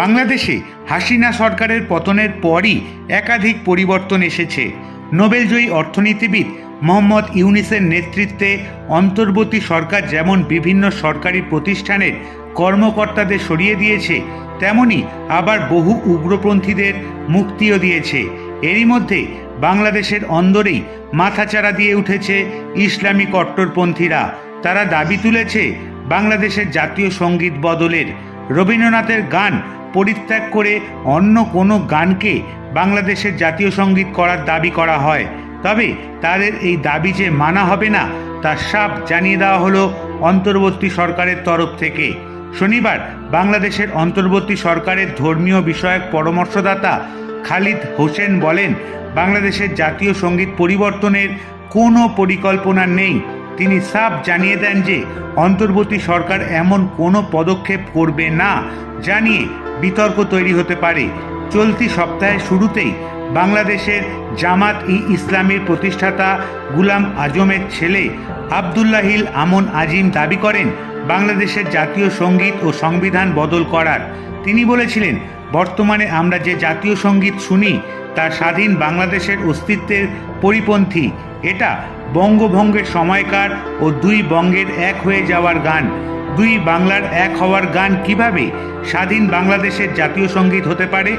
বাংলাদেশে হাসিনা সরকারের পতনের পরই একাধিক পরিবর্তন এসেছে। নোবেলজয়ী অর্থনীতিবিদ মোহাম্মদ ইউনিসের নেতৃত্বে অন্তর্বর্তী সরকার যেমন বিভিন্ন সরকারি প্রতিষ্ঠানের কর্মকর্তাদের সরিয়ে দিয়েছে, তেমনি আবার বহু উগ্রপন্থীদের মুক্তিও দিয়েছে। এরই মধ্যে বাংলাদেশের অন্দরেই মাথাচাড়া দিয়ে উঠেছে ইসলামী কট্টরপন্থীরা। তারা দাবি তুলেছে, বাংলাদেশের জাতীয় সংগীত বদলের রবীন্দ্রনাথের গান পরিত্যাগ করে অন্য কোনো গানকে বাংলাদেশের জাতীয় সংগীত করার দাবি করা হয়। তবে তাদের এই দাবি যে মানা হবে না তার সাপ জানিয়ে দেওয়া হলো অন্তর্বর্তী সরকারের তরফ থেকে। শনিবার বাংলাদেশের অন্তর্বর্তী সরকারের ধর্মীয় বিষয়ক পরামর্শদাতা খালিদ হোসেন বলেন, বাংলাদেশের জাতীয় সংগীত পরিবর্তনের কোনো পরিকল্পনা নেই। তিনি সাফ জানিয়ে দেন যে অন্তর্বর্তী সরকার এমন কোনো পদক্ষেপ করবে না জানিয়ে বিতর্ক তৈরি হতে পারে। চলতি সপ্তাহের শুরুতেই বাংলাদেশের জামাত ই ইসলামের প্রতিষ্ঠাতা গুলাম আজমের ছেলে আবদুল্লাহিল আমন আজিম দাবি করেন, বাংলাদেশের জাতীয় সংগীত ও সংবিধান বদল করার। তিনি বলেছিলেন, বর্তমানে আমরা যে জাতীয় সংগীত শুনি, তা স্বাধীন বাংলাদেশের অস্তিত্বের পরিপন্থী। এটা বঙ্গভঙ্গের সময়কার ও দুই বঙ্গের এক হয়ে যাওয়ার গান। দুই বাংলার এক হওয়ার গান কীভাবে স্বাধীন বাংলাদেশের জাতীয় সংগীত হতে পারে?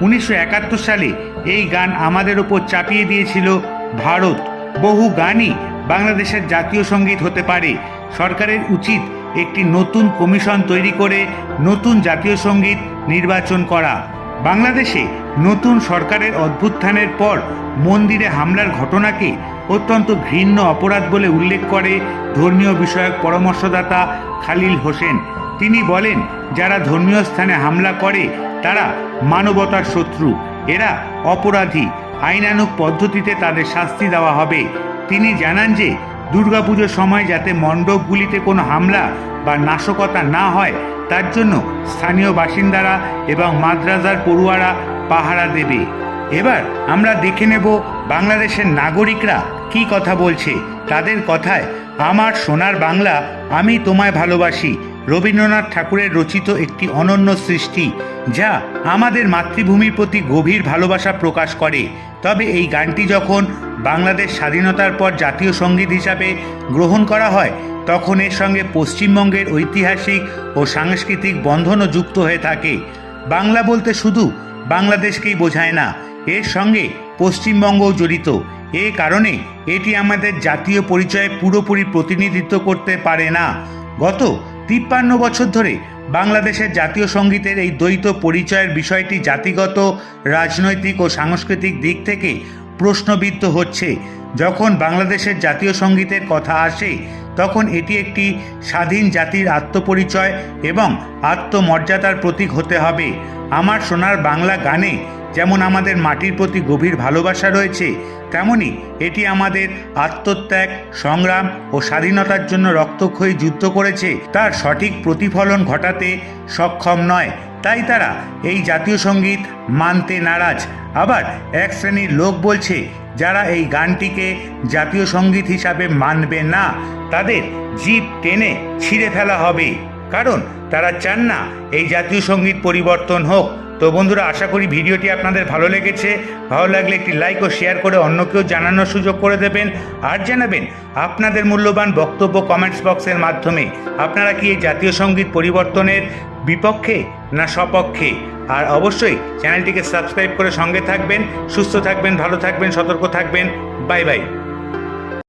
উনিশশো একাত্তর সালে এই গান আমাদের ওপর চাপিয়ে দিয়েছিল ভারত। বহু গানই বাংলাদেশের জাতীয় সংগীত হতে পারে। সরকারের উচিত একটি নতুন কমিশন তৈরি করে নতুন জাতীয় সংগীত নির্বাচন করা। বাংলাদেশে নতুন সরকারের অভ্যুত্থানের পর মন্দিরে হামলার ঘটনাকে অত্যন্ত ঘৃণ্য অপরাধ বলে উল্লেখ করে ধর্মীয় বিষয়ক পরামর্শদাতা খালিল হোসেন। তিনি বলেন, যারা ধর্মীয় স্থানে হামলা করে, তারা মানবতার শত্রু। এরা অপরাধী। আইনানুক পদ্ধতিতে তাদের শাস্তি দেওয়া হবে। তিনি জানান যে, দুর্গাপুজোর সময় যাতে মণ্ডপগুলিতে কোনো হামলা বা নাশকতা না হয়, তার জন্য স্থানীয় বাসিন্দারা এবং মাদ্রাজার পড়ুয়ারা পাহারা দেবে। এবার আমরা দেখে নেব বাংলাদেশের নাগরিকরা কি কথা বলছে? তাদের কথায়, আমার সোনার বাংলা আমি তোমায় ভালোবাসি। রবীন্দ্রনাথ ঠাকুরের রচিত একটি অনন্য সৃষ্টি, যা আমাদের মাতৃভূমির প্রতি গভীর ভালোবাসা প্রকাশ করে। তবে এই গানটি যখন বাংলাদেশ স্বাধীনতার পর জাতীয় সংগীত হিসাবে গ্রহণ করা হয়, তখন এর সঙ্গে পশ্চিমবঙ্গের ঐতিহাসিক ও সাংস্কৃতিক বন্ধনও যুক্ত হয়ে থাকে। বাংলা বলতে শুধু বাংলাদেশকেই বোঝায় না, এর সঙ্গে পশ্চিমবঙ্গও জড়িত। এ কারণে এটি আমাদের জাতীয় পরিচয়ে পুরোপুরি প্রতিনিধিত্ব করতে পারে না। গত তিপ্পান্ন বছর ধরে বাংলাদেশের জাতীয় সঙ্গীতের এই দ্বৈত পরিচয়ের বিষয়টি জাতিগত, রাজনৈতিক ও সাংস্কৃতিক দিক থেকে প্রশ্নবিদ্ধ হচ্ছে। যখন বাংলাদেশের জাতীয় সঙ্গীতের কথা আসে, তখন এটি একটি স্বাধীন জাতির আত্মপরিচয় এবং আত্মমর্যাদার প্রতীক হতে হবে। আমার সোনার বাংলা গানে যেমন আমাদের মাটির প্রতি গভীর ভালোবাসা রয়েছে, তেমনি এটি আমাদের আত্মত্যাগ, সংগ্রাম ও স্বাধীনতার জন্য রক্তক্ষয়ী যুদ্ধ করেছে। তার সঠিক প্রতিফলন ঘটাতে সক্ষম নয়। তাই তারা এই জাতীয় সংগীত মানতে নারাজ। আবার এক শ্রেণির লোক বলছে, যারা এই গানটিকে জাতীয় সংগীত হিসাবে মানবে না, তাদের জিপ টেনে ছিঁড়ে ফেলা হবে। কারণ তারা চান না এই জাতীয় সংগীত পরিবর্তন হোক। তো বন্ধুরা, আশা করি ভিডিওটি আপনাদের ভালো লেগেছে। ভালো লাগলে একটি লাইক ও শেয়ার করে অন্যকেও জানানোর সুযোগ করে দেবেন। আর জানাবেন, আপনাদের মূল্যবান বক্তব্য কমেন্টস বক্সের মাধ্যমে আপনারা কি এই জাতীয় সংগীত পরিবর্তনের বিপক্ষে না সপক্ষে? আর অবশ্যই চ্যানেলটিকে সাবস্ক্রাইব করে সঙ্গে থাকবেন, সুস্থ থাকবেন, ভালো থাকবেন, সতর্ক থাকবেন। Bye bye